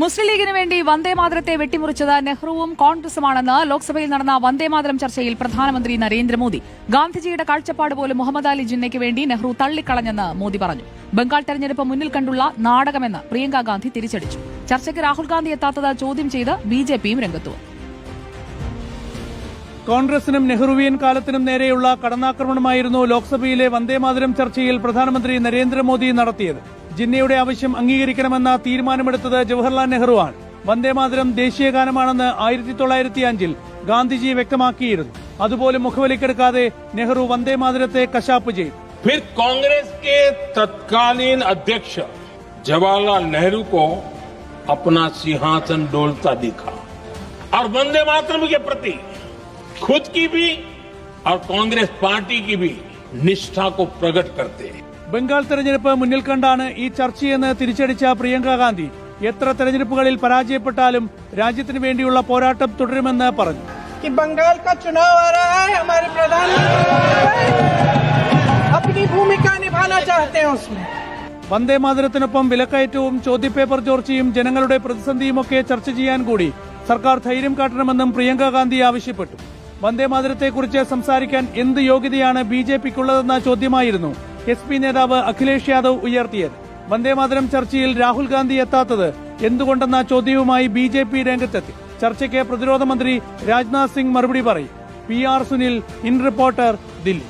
മുസ്ലിം ലീഗിന് വേണ്ടി വന്ദേമാതരത്തെ വെട്ടിമുറിച്ചത് നെഹ്റുവും കോൺഗ്രസുമാണെന്ന് ലോക്സഭയിൽ നടന്ന വന്ദേമാതരം ചർച്ചയിൽ പ്രധാനമന്ത്രി നരേന്ദ്രമോദി. ഗാന്ധിജിയുടെ കാഴ്ചപ്പാട് പോലും മുഹമ്മദ് അലി ജിന്നയ്ക്ക് വേണ്ടി നെഹ്റു തള്ളിക്കളഞ്ഞെന്ന് മോദി പറഞ്ഞു. ബംഗാൾ തെരഞ്ഞെടുപ്പ് മുന്നിൽ കണ്ടുള്ള നാടകമെന്ന് പ്രിയങ്ക ഗാന്ധി തിരിച്ചടിച്ചു. ചർച്ചയ്ക്ക് രാഹുൽ ഗാന്ധി എത്താത്തത് ചോദ്യം ചെയ്ത് ബിജെപിയും രംഗത്തു. കോൺഗ്രസിനും നെഹ്റുവിയൻ കാലത്തിനും നേരെയുള്ള കടന്നാക്രമണമായിരുന്നു ലോക്സഭയിലെ വന്ദേമാതരം ചർച്ചയിൽ പ്രധാനമന്ത്രി നരേന്ദ്രമോദി നടത്തിയത്. ജിന്നയുടെ ആവശ്യം അംഗീകരിക്കണമെന്ന തീരുമാനമെടുത്തത് ജവഹർലാൽ നെഹ്റുവാണ് വന്ദേമാതരം ദേശീയ ഗാനമാണെന്ന് ആയിരത്തി തൊള്ളായിരത്തി അഞ്ചിൽ ഗാന്ധിജി വ്യക്തമാക്കിയിരുന്നു അതുപോലും മുഖവിലക്കെടുക്കാതെ നെഹ്റു വന്ദേമാതരത്തെ കശാപ്പ് ചെയ്തു फिर कांग्रेस के तत्कालीन अध्यक्ष जवाहरलाल नेहरू को अपना सिंहासन डोलता दिखा और वंदे मातरम के प्रति खुद की भी और कांग्रेस पार्टी की भी निष्ठा को प्रकट करते हैं ബംഗാൾ തെരഞ്ഞെടുപ്പ് മുന്നിൽ കണ്ടാണ് ഈ ചർച്ചയെന്ന് തിരിച്ചടിച്ച പ്രിയങ്ക ഗാന്ധി. എത്ര തെരഞ്ഞെടുപ്പുകളിൽ പരാജയപ്പെട്ടാലും രാജ്യത്തിന് വേണ്ടിയുള്ള പോരാട്ടം തുടരുമെന്ന് പറഞ്ഞു. ബംഗാൾ വന്ദേ മാതരത്തിനൊപ്പം വിലക്കയറ്റവും ചോദ്യപേപ്പർ ചോർച്ചയും ജനങ്ങളുടെ പ്രതിസന്ധിയുമൊക്കെ ചർച്ച ചെയ്യാൻ കൂടി സർക്കാർ ധൈര്യം കാട്ടണമെന്നും പ്രിയങ്ക ഗാന്ധി ആവശ്യപ്പെട്ടു. വന്ദേ മാതരത്തെക്കുറിച്ച് സംസാരിക്കാൻ എന്ത് യോഗ്യതയാണ് ബി ജെ പിക്കുള്ളതെന്ന ചോദ്യമായിരുന്നു. എസ് പി നേതാവ് അഖിലേഷ് യാദവ് ഉയർത്തിയത്. വന്ദേമാതരം ചർച്ചയിൽ രാഹുൽ ഗാന്ധി എത്താത്തത് എന്തുകൊണ്ടെന്ന ചോദ്യവുമായി ബി ജെ പി രംഗത്തെത്തി. ചർച്ചയ്ക്ക് പ്രതിരോധ മന്ത്രി രാജ്നാഥ് സിംഗ് മറുപടി പറയും. P R Sunil in reporter Delhi.